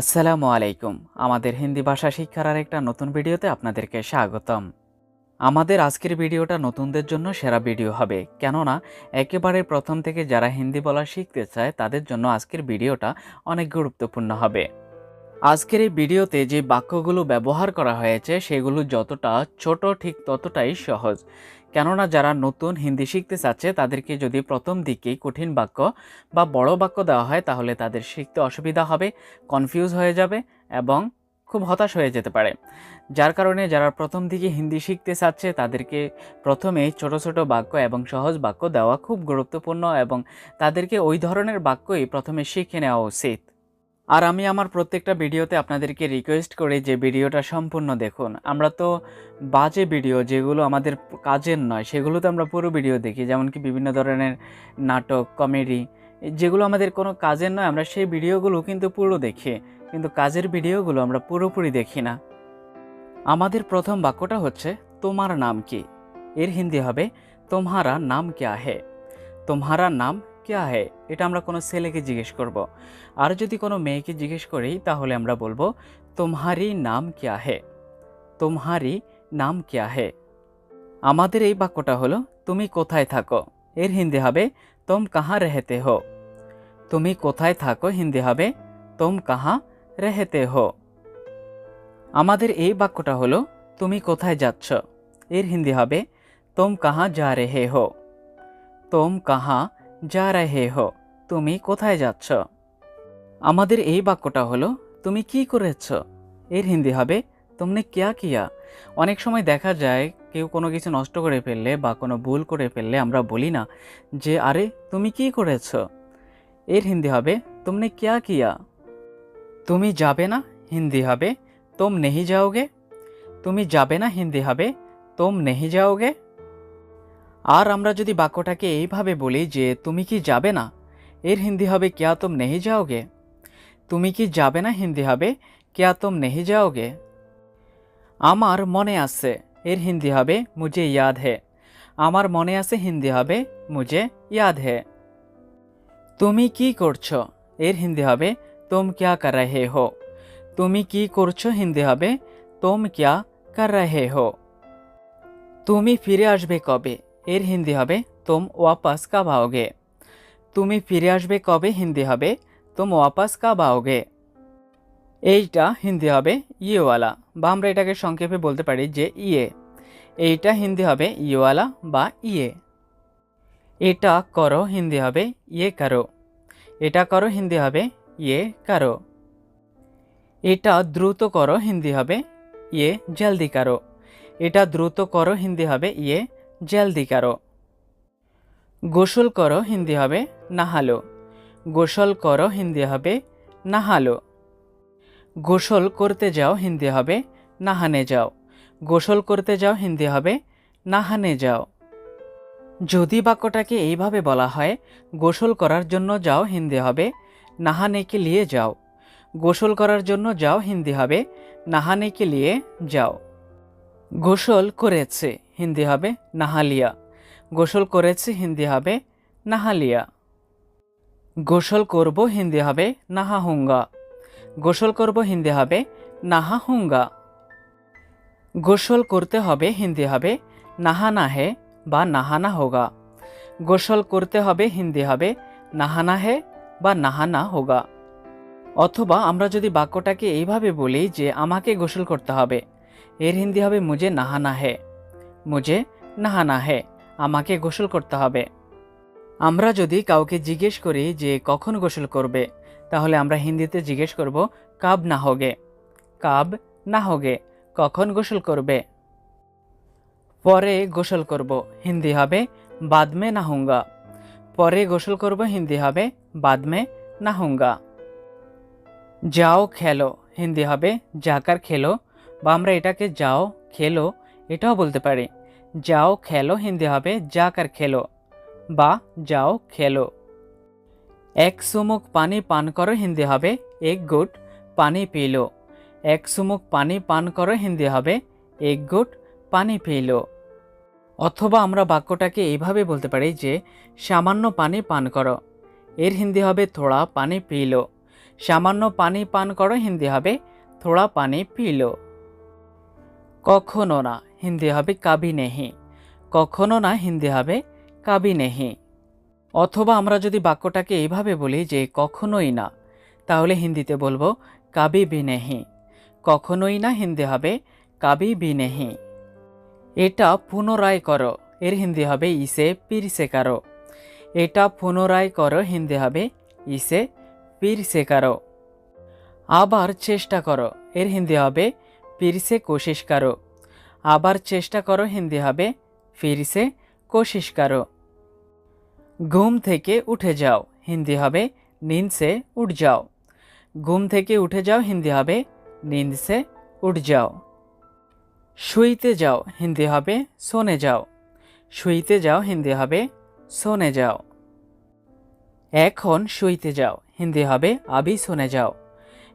আসসালামু আলাইকুম। আমাদের হিন্দি ভাষা শিক্ষার আরেকটা নতুন ভিডিওতে আপনাদেরকে স্বাগতম। আমাদের আজকের ভিডিওটা নতুনদের জন্য সেরা ভিডিও হবে। কেননা, একেবারে প্রথম থেকে যারা হিন্দি বলা শিখতে চায়, তাদের জন্য আজকের ভিডিওটা অনেক গুরুত্বপূর্ণ হবে। আজকের এই ভিডিওতে যে বাক্যগুলো ব্যবহার করা হয়েছে, সেগুলো যতটা ছোট ঠিক ততটাই সহজ। কেননা যারা নতুন হিন্দি শিখতে চাচ্ছে, তাদেরকে যদি প্রথম দিকেই কঠিন বাক্য বা বড় বাক্য দেওয়া হয়, তাহলে তাদের শিখতে অসুবিধা হবে কনফিউজ হয়ে যাবে এবং খুব হতাশ হয়ে যেতে পারে। যার কারণে যারা প্রথম দিকে হিন্দি শিখতে চাচ্ছে, তাদেরকে প্রথমেই ছোট ছোট বাক্য এবং সহজ বাক্য দেওয়া খুব গুরুত্বপূর্ণ এবং তাদেরকে ওই ধরনের বাক্যই প্রথমে শিখে নেওয়া উচিত। আর আমি আমার প্রত্যেকটা ভিডিওতে আপনাদেরকে রিকোয়েস্ট করি যে ভিডিওটা সম্পূর্ণ দেখুন। আমরা তো বাজে ভিডিও যেগুলো আমাদের কাজের নয়, সেগুলোতে আমরা পুরো ভিডিও দেখি, যেমন কি বিভিন্ন ধরনের নাটক কমেডি যেগুলো আমাদের কোনো কাজের নয়, আমরা সেই ভিডিওগুলো কিন্তু পুরো দেখি। কিন্তু কাজের ভিডিওগুলো আমরা পুরোপুরি দেখি না। আমাদের প্রথম বাক্যটা হচ্ছে, তোমার নাম কি? এর হিন্দি হবে তোমারা নাম ক্যা হে তোমারা নাম ক্যা হে? এটা আমরা কোনো ছেলেকে জিজ্ঞেস করব। আর যদি কোনো মেয়েকে জিজ্ঞেস করি, তাহলে আমরা বলব তোমারি নাম ক্যা হে? তোমারি নাম ক্যা হে? আমাদের এই বাক্যটা হলো, তুমি কোথায় থাকো? এর হিন্দি হবে, তোম কাহা রেহেতে হো? তুমি কোথায় থাকো? হিন্দি হবে, তোম কাহা রেহেতে হো? আমাদের এই বাক্যটা হলো, তুমি কোথায় যাচ্ছ? এর হিন্দি হবে, তোম কাহা যা রেহে হো? তোম কাহা যা রেহে হো, তুমি কোথায় যাচ্ছ? আমাদের এই বাক্যটা হলো, তুমি কি করেছ? এর হিন্দি হবে, তুমনে কিয়া কিয়া? অনেক সময় দেখা যায়, কেউ কোনো কিছু নষ্ট করে ফেললে বা কোনো ভুল করে ফেললে আমরা বলি না যে, আরে, তুমি কি করেছ? এর হিন্দি হবে, তুমনে কিয়া কিয়া? তুমি যাবে না? হিন্দি হবে, তোম নেহি যাওগে? তুমি যাবে না? হিন্দি হবে, তোম নেহি যাওগে? আর আমরা যদি বাক্যটাকে এইভাবে বলি যে, তুমি কি যাবে না? এর হিন্দি হবে, ক্যা তুম নেহি যাওগে? তুমি কি যাবে না? হিন্দি হবে, ক্যা তুম নেহি যাওগে? আমার মনে আছে। এর হিন্দি হবে, মুঝে ইয়াদ হে। আমার মনে আছে, হিন্দি হবে, মুঝে ইয়াদ হে। তুমি কি করছ? এর হিন্দি হবে, তুম ক্যা কর রহে হো? তুমি কি করছ? হিন্দি হবে, তুম ক্যা কর রহে হো? তুমি ফিরে আসবে কবে? এর হিন্দি হবে, তোম ওয়াপাস কা বাওগে তুমি ফিরে আসবে কবে হিন্দি হবে, তোম ওয়াপাস কা বাওগে এইটা হিন্দি হবে ইয়েওয়ালা বা আমরা এটাকে সংক্ষেপে বলতে পারি যে ইয়ে। এইটা হিন্দি হবে ইয়েওয়ালা বা ইয়ে। এটা করো হিন্দি হবে ইয়ে কারও। এটা করো হিন্দি হবে ইয়ে কারও। এটা দ্রুত করো হিন্দি হবে ইয়ে জলদি কারও। এটা দ্রুত করো হিন্দি হবে ইয়ে জলদি করো। গোসল করো, হিন্দি হবে নাহালো। গোসল করো, হিন্দি হবে নাহালো। গোসল করতে যাও, হিন্দি হবে নাহানে যাও। গোসল করতে যাও, হিন্দি হবে নাহানে যাও। যদি বাক্যটাকে এইভাবে বলা হয়, গোসল করার জন্য যাও, হিন্দি হবে নাহানেকে লিয়ে যাও। গোসল করার জন্য যাও, হিন্দি হবে নাহানেকে লিয়ে যাও। গোসল করেছে, হিন্দি হবে নাহালিয়া। গোসল করেছে, হিন্দি হবে নাহালিয়া। গোসল করব, হিন্দি হবে নাহা হুঙ্গা গোসল করব, হিন্দি হবে নাহা হুঙ্গা গোসল করতে হবে, হিন্দি হবে নাহানা হে বা নাহানা হোগা গোসল করতে হবে, হিন্দি হবে নাহানা হে বা নাহানা হোগা অথবা আমরা যদি বাক্যটাকে এইভাবে বলি যে আমাকে গোসল করতে হবে এর হিন্দি হবে মুজে নাহানা হে। মুজে নাহানা হে, আমাকে গোসল করতে হবে। আমরা যদি কাউকে জিজ্ঞেস করি যে কখন গোসল করবে, তাহলে আমরা হিন্দিতে জিজ্ঞেস করব, কাব না হোগে? কাব না হোগে, কখন গোসল করবে? পরে গোসল করব, হিন্দি হবে, বাদমে না হুঙ্গা পরে গোসল করব, হিন্দি হবে, বাদমে না হুঙ্গা যাও খেলো, হিন্দি হবে জাকার খেলো বা আমরা এটাকে যাও, খেলো, এটাও বলতে পারি। যাও, খেলো, হিন্দি হবে জাকার খেলো বা যাও, খেলো। এক সুমুক পানি পান করো, হিন্দি হবে এক গুট পানি পিলো। এক সুমুক পানি পান করো, হিন্দি হবে এক গুট পানি পিলো। অথবা আমরা বাক্যটাকে এইভাবে বলতে পারি যে, সামান্য পানি পান করো। এর হিন্দি হবে থোড়া পানি পিলো। সামান্য পানি পান করো, হিন্দি হবে থোড়া পানি পিলো। কখনো না, হিন্দি হবে কাবি নেহি কখনো না, হিন্দি হবে কাবি নেহি অথবা আমরা যদি বাক্যটাকে এইভাবে বলি যে কখনোই না, তাহলে হিন্দিতে বলব কাবি বি নেহি কখনোই না, হিন্দি হবে কাবি বি নেহি এটা পুনরায় করো, এর হিন্দি হবে ইসে পিরসে কারও। এটা পুনরায় করো, হিন্দি হবে ইসে পিরসে কারও। আবার চেষ্টা করো, এর হিন্দি হবে পিরসে কোশিশ করো আবার চেষ্টা করো হিন্দি হবে ফিরসে কোশিশ করো ঘুম থেকে উঠে যাও হিন্দি হবে नींद से उठ जाओ ঘুম থেকে উঠে যাও হিন্দি হবে नींद से उठ जाओ শুইতে যাও হিন্দি হবে শোনে যাও শুইতে যাও হিন্দি হবে শোনে যাও এখন শুইতে যাও হিন্দি হবে আবি শোনে যাও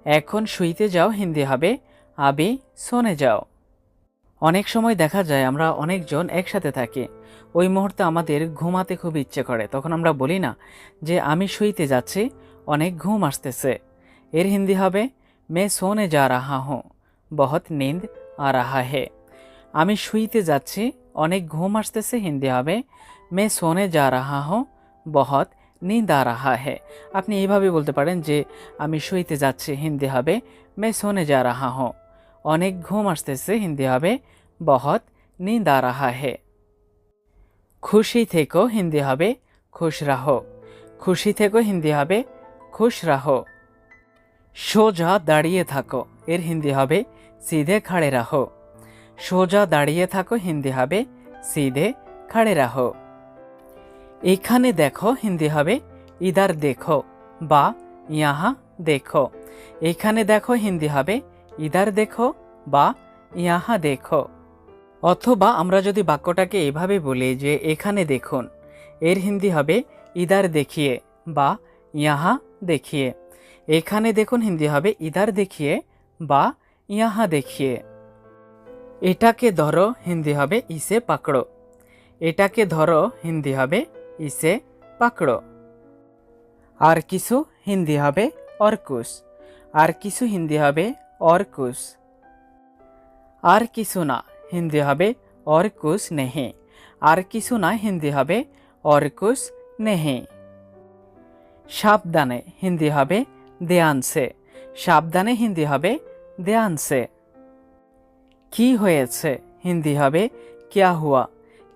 এখন শুইতে যাও হিন্দি হবে আবি, শোনে যাও। অনেক সময় দেখা যায় আমরা অনেকজন একসাথে থাকি। ওই মুহূর্তে আমাদের ঘুমাতে খুব ইচ্ছে করে। তখন আমরা বলি না যে, আমি শুইতে যাচ্ছি, অনেক ঘুম আসতেছে। এর হিন্দি হবে, মে সোনে যা রাহা হুঁ, বহুত নিন্দ আ রাহা হে। আমি শুইতে যাচ্ছি, অনেক ঘুম আসতেছে, হিন্দি হবে, মে সোনে যা রাহা হুঁ, বহুত নিন্দ আ রাহা হে। আপনি এইভাবে বলতে পারেন যে, আমি শুইতে যাচ্ছি, হিন্দি হবে, মে সোনে যা রাহা হুঁ। অনেক ঘুম আসতেছে, হিন্দি হবে বহত নিন্দ আ রাহা হে খুশি থেকো, হিন্দি হবে খুশ রাহো খুশি থেকো, হিন্দি হবে খুশ রাহো সোজা দাঁড়িয়ে থাকো, এর হিন্দি হবে সিধে খাড়ে রাহো। সোজা দাঁড়িয়ে থাকো, হিন্দি হবে সিধে খাড়ে রাহো। এখানে দেখো, হিন্দি হবে ইদার দেখো বা ইয়াহা দেখো। এখানে দেখো, হিন্দি হবে ইদার দেখো বা ইয়াহা দেখো। অথবা আমরা যদি বাক্যটাকে এভাবে বলি যে এখানে দেখুন, এর হিন্দি হবে ইদার দেখিয়ে বা ইয়াহা দেখিয়ে। এখানে দেখুন হিন্দি হবে ইদার দেখিয়ে বা ইয়াহা দেখিয়ে। এটাকে ধরো হিন্দি হবে ইসে পাকড়ো। এটাকে ধরো হিন্দি হবে ইসে পাকড়ো। আর কিছু হিন্দি হবে অর্কুশ আর কিছু হিন্দি হবে অর্কুশ আর কিছু না হিন্দি হবে অর্কুশ নেহে। আর কিছু না হিন্দি হবে অর্কুশ নেহে। সাবধানে, হিন্দি হবে দেয়ানসে। সাবধানে, হিন্দি হবে দেয়ানসে। কি হয়েছে? হিন্দি হবে কিয়া হুয়া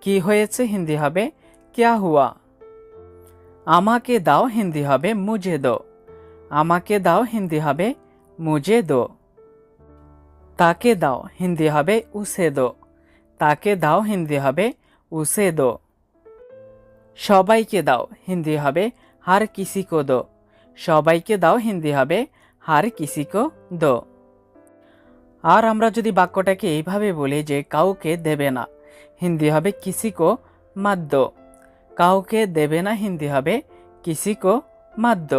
কি হয়েছে? হিন্দি হবে কিয়া হুয়া আমাকে দাও, হিন্দি হবে মুজে দো আমাকে দাও, হিন্দি হবে মুজে দো তাকে দাও, হিন্দি হবে উসে দো তাকে দাও, হিন্দি হবে উসে দো সবাইকে দাও, হিন্দি হবে হার কিসি কো দো। সবাইকে দাও, হিন্দি হবে হার কিসি কো দো। আর আমরা যদি বাক্যটাকে এইভাবে বলি যে কাউকে দেবে না, হিন্দি হবে কিসি কো মাদ্য কাউকে দেবে না, হিন্দি হবে কিসি কো মাদ্য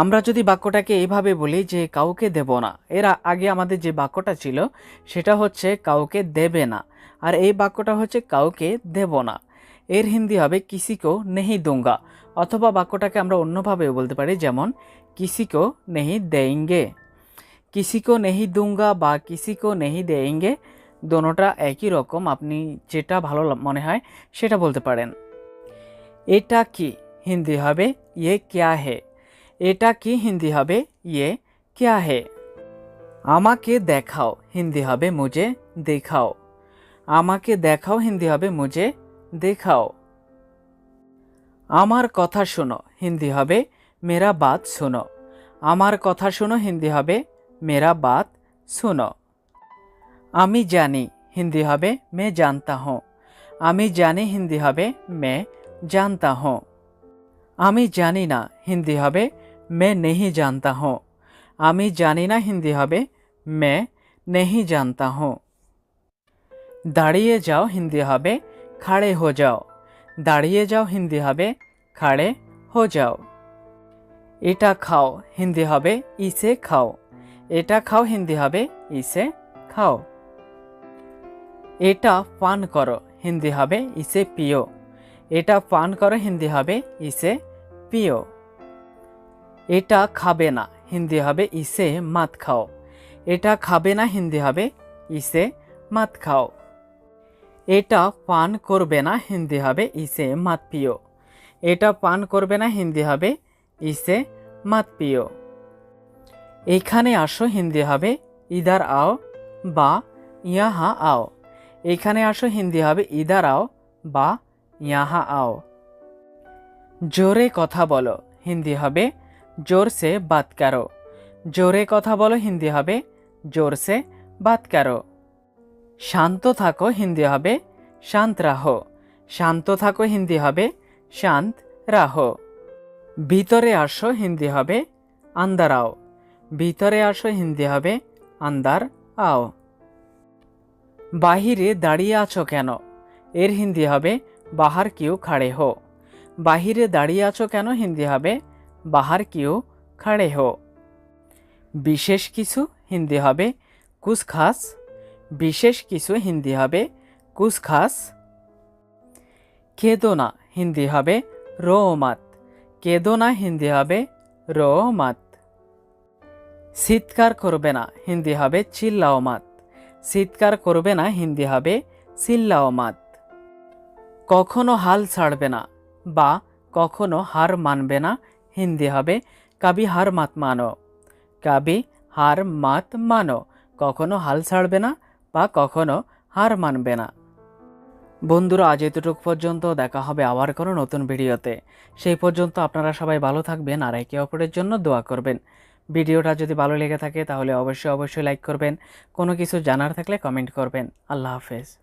আমরা যদি বাক্যটাকে এইভাবে বলি যে কাউকে দেব না, এর আগে আমাদের যে বাক্যটা ছিল, সেটা হচ্ছে কাউকে দেবে না। আর এই বাক্যটা হচ্ছে কাউকে দেব না। এর হিন্দি হবে কিসিকো নেহি দুঙ্গা, অথবা বাক্যটাকে আমরা অন্যভাবেও বলতে পারি, যেমন, কিসিকো নেহি দেইঙ্গে কিসিকো নেহি দুঙ্গা বা কিসিকো নেহি দেইঙ্গে দোনোটা একই রকম, আপনি যেটা ভালো মনে হয় সেটা বলতে পারেন। এটা কি? হিন্দি হবে ইয়ে ক্যা হে। এটা কি হিন্দি হবে? ইয়ে ক্যা হে? আমাকে দেখাও, হিন্দি হবে মুজে দেখাও। আমাকে দেখাও, হিন্দি হবে মুজে দেখাও। আমার কথা শোনো, হিন্দি হবে মেরা বাত শোনো। আমার কথা শোনো, হিন্দি হবে মেরা বাত শোনো। আমি জানি, হিন্দি হবে মে জানতা হুঁ আমি জানি, হিন্দি হবে মে জানতা হুঁ আমি জানি না, হিন্দি হবে মে নেহি জানতা হুঁ আমি জানি না হিন্দি হবে মে নেহি জানতা হুঁ দাঁড়িয়ে যাও হিন্দি হবে খাড়ে হো যাও দাঁড়িয়ে যাও হিন্দি হবে খাড়ে হো যাও এটা খাও হিন্দি হবে ইসে খাও এটা খাও হিন্দি হবে ইসে খাও এটা পান করো হিন্দি হবে ইসে পিও এটা পান করো হিন্দি হবে ইসে পিও এটা খাবে না, হিন্দি হবে ইসে মাত খাও। এটা খাবে না, হিন্দি হবে ইসে মাত খাও। এটা পান করবে না, হিন্দি হবে ইসে মাত পিও। এটা পান করবে না, হিন্দি হবে ইসে মাত পিও। এখানে আসো, হিন্দি হবে ইদার আও বা ইয়াহা আও। এখানে আসো, হিন্দি হবে ইদার আও বা ইয়াহা আও। জোরে কথা বলো, হিন্দি হবে জোর সে বাত কারও। জোরে কথা বলো, হিন্দি হবে জোর সে বাত কারও। শান্ত থাকো, হিন্দি হবে, শান্ত রাহো। শান্ত থাকো, হিন্দি হবে, শান্ত রাহো। ভিতরে আসো, হিন্দি হবে, আন্দার আও। ভিতরে আসো, হিন্দি হবে, আন্দার আও। বাহিরে দাঁড়িয়ে আছো কেন? এর হিন্দি হবে, বাহার কিউ খাড়ে হো। বাহিরে দাঁড়িয়ে আছো কেন? হিন্দি হবে বাহার কিউ খাড়ে হো। বিশেষ কিছু হিন্দি হবে কুছ খাস। বিশেষ কিছু হিন্দি হবে কুছ খাস। হিন্দি হবে রো মাত কেদো হিন্দি হবে রো মাত চিৎকার করবে না হিন্দি হবে চিল্লাও মাত চিৎকার করবে না হিন্দি হবে চিল্লাও মাত কখনো হাল ছাড়বে না বা কখনো হার মানবে না হিন্দি হবে কাবি হার মাত মানো। কাবি হার মাত মানো, কখনো হাল ছাড়বে না বা কখনো হার মানবে না। বন্ধুরা, আজ এতটুকু পর্যন্ত দেখা হবে আবার কোনো নতুন ভিডিওতে। সেই পর্যন্ত আপনারা সবাই ভালো থাকবেন আর একে অপরের জন্য দোয়া করবেন। ভিডিওটা যদি ভালো লেগে থাকে তাহলে অবশ্যই অবশ্যই লাইক করবেন। কোনো কিছু জানার থাকলে কমেন্ট করবেন। আল্লাহ হাফেজ।